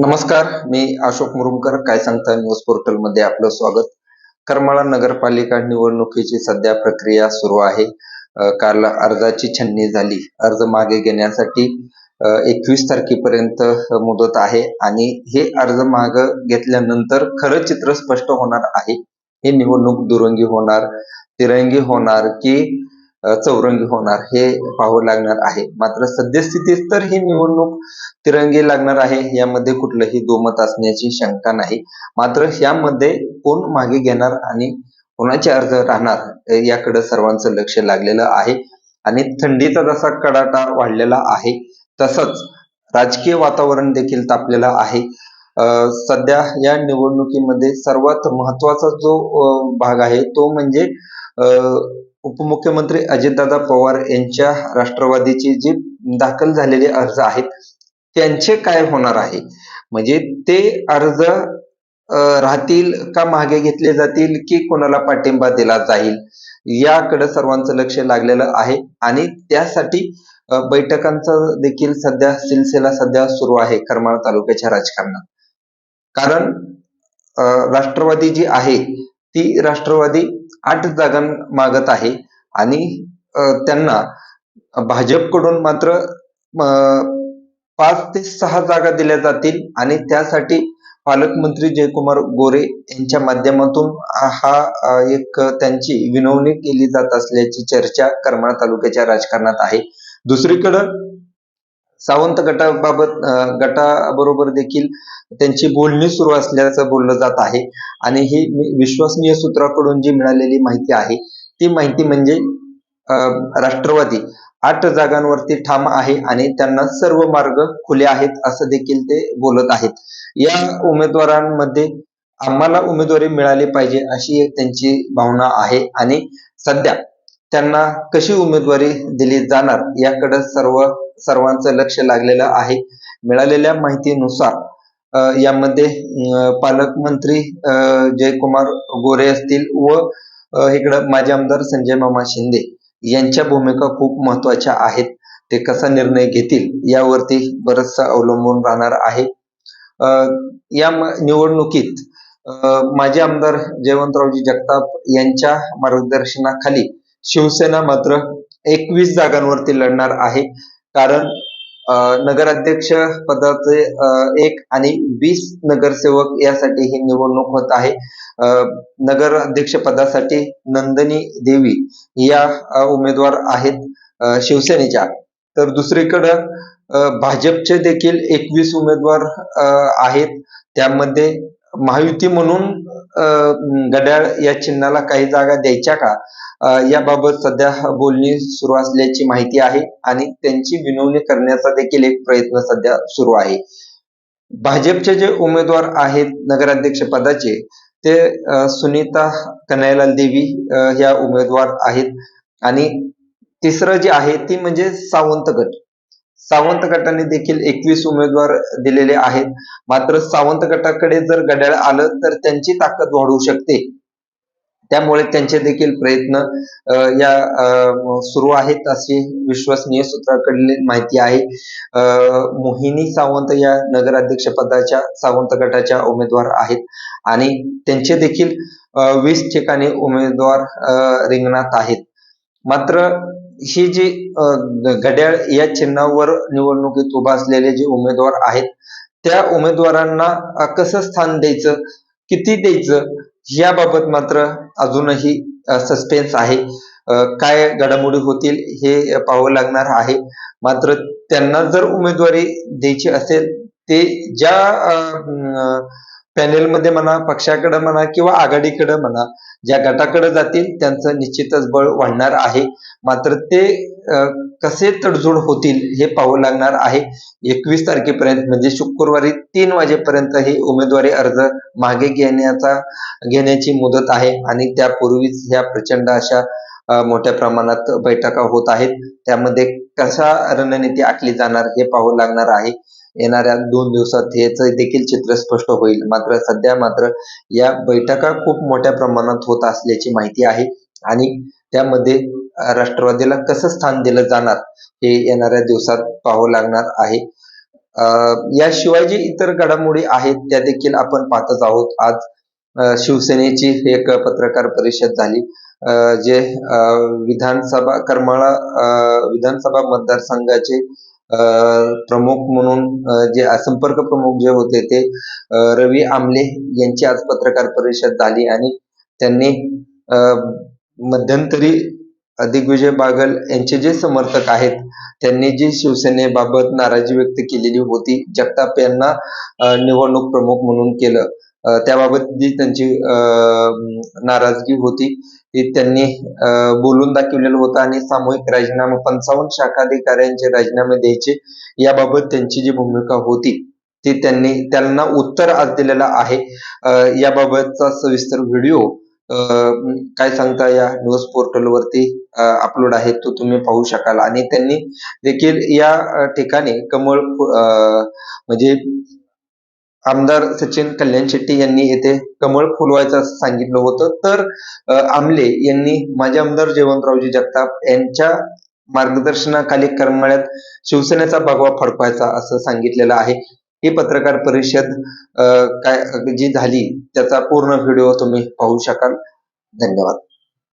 नमस्कार मी अशोक मुरुमकर काय सांगता न्यूज पोर्टलमध्ये आपलं स्वागत. करमाळा नगरपालिका निवडणुकीची सध्या प्रक्रिया सुरू आहे. काल अर्जाची छन्नी झाली. अर्ज मागे घेण्यासाठी एकवीस तारखेपर्यंत मुदत आहे आणि हे अर्ज माग घेतल्यानंतर खरं चित्र स्पष्ट होणार आहे. हे निवडणूक दुरंगी होणार तिरंगी होणार की चौरंगी होणार हे पाहावं लागणार आहे. मात्र सद्यस्थितीत तर ही निवडणूक तिरंगी लागणार आहे. यामध्ये कुठलंही दोमत असण्याची शंका नाही. मात्र यामध्ये कोण मागे घेणार आणि कोणाचे अर्ज राहणार याकडे सर्वांचं लक्ष लागलेलं आहे. आणि थंडीचा जसा कडाटा वाढलेला आहे तसंच राजकीय वातावरण देखील तापलेलं आहे. सध्या या निवडणुकीमध्ये सर्वात महत्त्वाचा जो भाग आहे तो म्हणजे उपमुख्यमंत्री अजितदादा पवार यांच्या राष्ट्रवादीचे जे दाखल झालेले अर्ज आहेत त्यांचे काय होणार आहे? म्हणजे ते अर्ज राहतील का मागे घेतले जातील की कोणाला पाठिंबा दिला जाईल? याकडे सर्वांचं लक्ष लागलेलं आहे आणि त्यासाठी बैठकांचा देखील सध्या सिलसिला सध्या सुरू आहे करमाळ तालुक्याच्या राजकारणात. कारण राष्ट्रवादी जी आहे ती राष्ट्रवादी आठ जागां मागत आहे आणि त्यांना भाजपकडून मात्र पाच ते सहा जागा दिल्या जातील आणि त्यासाठी पालकमंत्री जयकुमार गोरे यांच्या माध्यमातून हा एक त्यांची विनवणी केली जात असल्याची चर्चा करमाळा तालुक्याच्या राजकारणात आहे. दुसरीकडं सावंत गटाबाबत गटाबरोबर देखील त्यांची बोलणी सुरू असल्याचं बोललं जात आहे. आणि ही विश्वसनीय सूत्राकडून जी मिळालेली माहिती आहे ती माहिती म्हणजे राष्ट्रवादी. आठ जागांवरती ठाम आहे आणि त्यांना सर्व मार्ग खुले आहेत असं देखील ते बोलत आहेत. या उमेदवारांमध्ये आम्हाला उमेदवारी मिळाली पाहिजे अशी एक त्यांची भावना आहे आणि सध्या त्यांना कशी उमेदवारी दिली जाणार याकडे सर्व सर्वांचं लक्ष लागलेलं आहे. मिळालेल्या माहितीनुसार यामध्ये पालकमंत्री जयकुमार गोरे असतील व इकडं माजी आमदार संजय मामा शिंदे यांच्या भूमिका खूप महत्त्वाच्या आहेत. ते कसा निर्णय घेतील यावरती बरचसा अवलंबून राहणार आहे. या निवडणुकीत माजी आमदार जयवंतरावजी जगताप यांच्या मार्गदर्शनाखाली शिवसेना मात्र एकवीस जागांवरती लढणार आहे. कारण नगराध्यक्ष पदाचे एक आणि वीस नगरसेवक यासाठी ही निवडणूक होत आहे. नगराध्यक्ष पदासाठी नंदिनी देवी या उमेदवार आहेत शिवसेनेच्या. तर दुसरीकडं भाजपचे देखील एकवीस उमेदवार आहेत. त्यामध्ये महायुती म्हणून अ, घड्याळ या चिन्हाला काही जागा द्यायच्या का? याबाबत सध्या बोलणी सुरू असल्याची माहिती आहे आणि त्यांची विनवणी करण्याचा देखील एक प्रयत्न सध्या सुरू आहे. भाजपचे जे उमेदवार आहेत नगराध्यक्ष पदाचे ते सुनीता कन्हैलाल देवी ह्या उमेदवार आहेत. आणि तिसरं जे आहे ती म्हणजे सावंत गट. सावंत गटाने देखील एकवीस उमेदवार दिलेले आहेत. मात्र सावंत गटाकडे जर घड्याळ आलं तर त्यांची ताकद वाढू शकते. त्यामुळे त्यांचे देखील प्रयत्न या सुरू आहेत अशी विश्वसनीय सूत्राकडली माहिती आहे. मोहिनी सावंत या नगराध्यक्ष पदाच्या सावंत गटाच्या उमेदवार आहेत आणि त्यांचे देखील वीस ठिकाणी उमेदवार रिंगणात आहेत. मात्र ही जी घड्याळ या चिन्हावर निवडणुकीत उभा असलेले जे उमेदवार आहेत त्या उमेदवारांना कसं स्थान द्यायचं किती द्यायचं याबाबत मात्र अजूनही सस्पेन्स आहे. काय घडामोडी होतील हे पाहावं लागणार आहे. मात्र त्यांना जर उमेदवारी द्यायची असेल ते ज्या पॅनेलमध्ये म्हणा पक्षाकडे म्हणा किंवा आघाडीकडे म्हणा ज्या गटाकडे जातील त्यांचं निश्चितच बळ वाढणार आहे. मात्र ते कसे तडजोड होतील हे पाहू लागणार आहे. एकवीस तारखेपर्यंत म्हणजे शुक्रवारी तीन वाजेपर्यंत हे उमेदवारी अर्ज मागे घेण्याचा घेण्याची मुदत आहे. आणि त्यापूर्वीच ह्या प्रचंड अशा मोठ्या प्रमाणात बैठका होत आहेत. त्यामध्ये कशा रणनीती आखली जाणार हे पाहू लागणार आहे. येणाऱ्या दोन दिवसात हेच देखील चित्र स्पष्ट होईल. मात्र सध्या मात्र या बैठका खूप मोठ्या प्रमाणात होत असल्याची माहिती आहे. आणि त्यामध्ये राष्ट्रवादीला कसं स्थान दिलं जाणार हे येणाऱ्या दिवसात पाहावं लागणार आहे. अं, याशिवाय जे इतर घडामोडी आहेत त्या देखील आपण पाहतच आहोत. आज शिवसेनेची एक पत्रकार परिषद झाली अं, जे अं, विधानसभा करमाळा अं, विधानसभा मतदारसंघाचे प्रमुख म्हणून जे संपर्क प्रमुख जे होते ते रवी आमले यांची आज पत्रकार परिषद झाली आणि त्यांनी मध्यंतरी दिग्विजय बागल यांचे जे समर्थक आहेत त्यांनी जी शिवसेनेबाबत नाराजी व्यक्त केलेली होती जगताप यांना निवडणूक प्रमुख म्हणून केलं. त्याबाबत जी त्यांची अ, नाराजगी होती. ती त्यांनी बोलून दाखवलेलं होतं आणि सामूहिक राजीनामा पंचावन्न शाखा अधिकाऱ्यांचे राजीनामे द्यायचे याबाबत त्यांची जी भूमिका होती ती त्यांनी त्यांना उत्तर आज दिलेलं आहे. याबाबतचा सविस्तर व्हिडिओ काय सांगता या न्यूज पोर्टलवरती अपलोड आहे तो तुम्ही पाहू शकाल. आणि त्यांनी देखील या ठिकाणी कमळ म्हणजे आमदार सचिन कल्याण शेट्टी यांनी येथे कमळ फुलवायचं असं सांगितलं होतं. तर आमले यांनी माजी आमदार जयवंतरावजी जगताप यांच्या मार्गदर्शनाखाली करमाळ्यात शिवसेनेचा भगवा फडकवायचा असं सांगितलेलं आहे. ही पत्रकार परिषद काय जी झाली त्याचा पूर्ण व्हिडिओ तुम्ही पाहू शकाल. धन्यवाद.